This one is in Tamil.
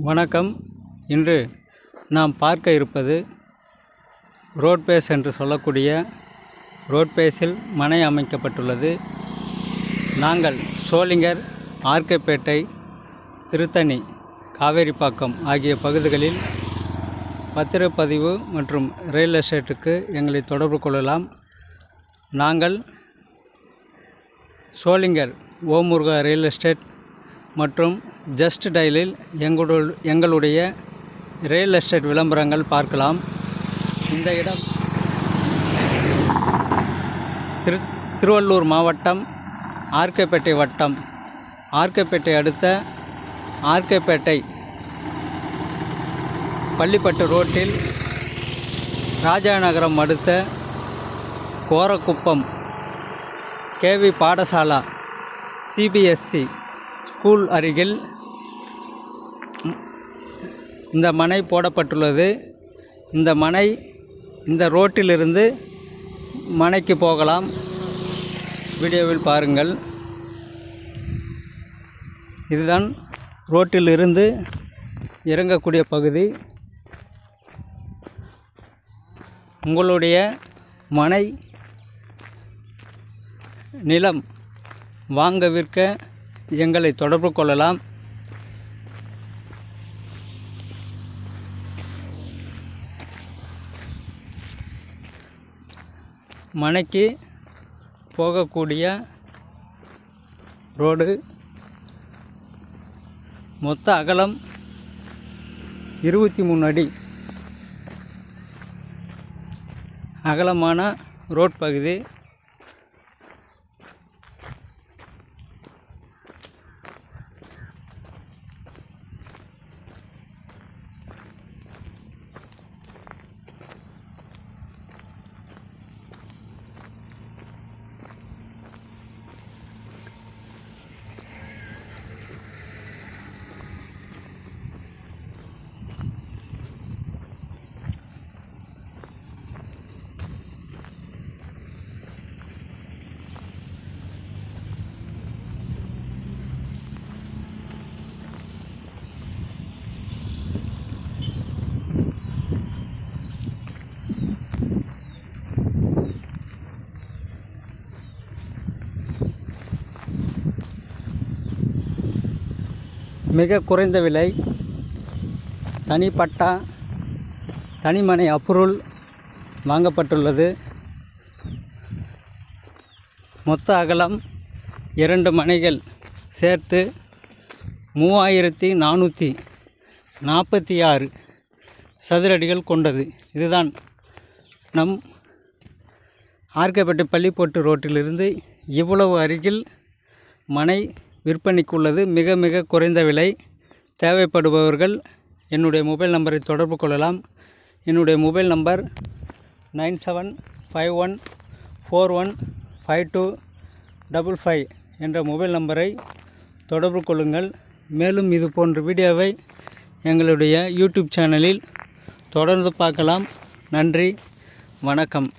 வணக்கம். இன்று நாம் பார்க்க இருப்பது ரோட்பேஸ் என்று சொல்லக்கூடிய ரோட்பேஸில் மனை அமைக்கப்பட்டுள்ளது. நாங்கள் சோளிங்கர் ஆர்கேப்பேட்டை திருத்தணி காவேரிப்பாக்கம் ஆகிய பகுதிகளில் பத்திரப்பதிவு மற்றும் ரியல் எஸ்டேட்டுக்கு எங்களை தொடர்பு கொள்ளலாம். நாங்கள் சோளிங்கர் ஓமுருகா ரியல் எஸ்டேட் மற்றும் ஜஸ்ட் டைலில் எங்களு எங்களுடைய ரியல் எஸ்டேட் விளம்பரங்கள் பார்க்கலாம். இந்த இடம் திரு திருவள்ளூர் மாவட்டம் ஆர்கேப்பேட்டை வட்டம். ஆர்கேப்பேட்டை அடுத்த ஆர்கேப்பேட்டை பள்ளிப்பட்டு ரோட்டில் ராஜாநகரம் அடுத்த Korakuppam KV Padasala CBSE school அருகில் இந்த மனை போடப்பட்டுள்ளது. இந்த மனை இந்த ரோட்டிலிருந்து மனைக்கு போகலாம். வீடியோவில் பாருங்கள். இதுதான் ரோட்டிலிருந்து இறங்கக்கூடிய பகுதி. உங்களுடைய மனை நிலம் வாங்க விற்க எங்களை தொடர்பு கொள்ளலாம். மனைக்கு போகக்கூடிய ரோடு மொத்த அகலம் இருபத்தி மூணு அடி. அகலமான ரோட் பகுதி மிக குறைந்த விலை தனிப்பட்டா தனிமனை அப்ரூவல் வாங்கப்பட்டுள்ளது. மொத்த அகலம் இரண்டு மனைகள் சேர்த்து மூவாயிரத்தி நானூற்றி நாற்பத்தி ஆறு சதுரடிகள் கொண்டது. இதுதான் நம் ஆர்கேப்பேட்டை பள்ளிப்போட்டு ரோட்டிலிருந்து இவ்வளவு அருகில் மனை விற்பனைக்கு உள்ளது மிக மிக குறைந்த விலை. தேவைப்படுபவர்கள் என்னுடைய மொபைல் நம்பரை தொடர்பு கொள்ளலாம். என்னுடைய mobile number nine seven five one four one five two double five என்ற மொபைல் நம்பரை தொடர்பு கொள்ளுங்கள். மேலும் இது போன்ற வீடியோவை எங்களுடைய யூடியூப் சேனலில் தொடர்ந்து பார்க்கலாம். நன்றி. வணக்கம்.